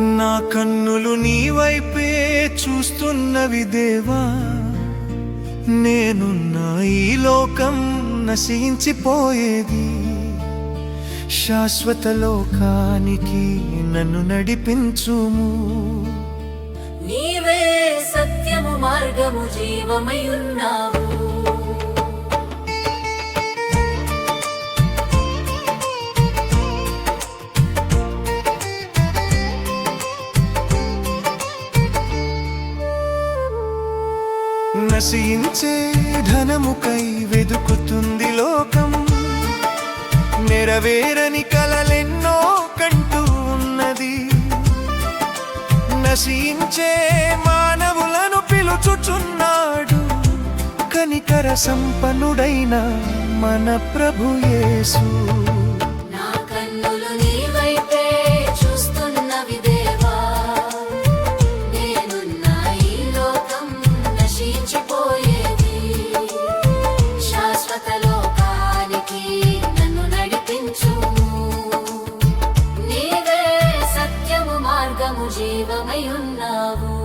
నా కన్నులు నీ వైపే చూస్తున్నవి దేవా. నేనున్న ఈ లోకం నశించిపోయేది. శాశ్వత లోకానికి నన్ను నడిపించుము. నీవే సత్యము మార్గము జీవమై ఉన్నావు. నశించే ధనముకై వెదుకుతుంది లోకం. నెరవేరని కలలెన్నో కంటూ ఉన్నది. నశించే మానవులను పిలుచుచున్నాడు. కనికర సంపన్నుడైన మన ప్రభుయేసు యేసు. జీవమై ఉన్నావు.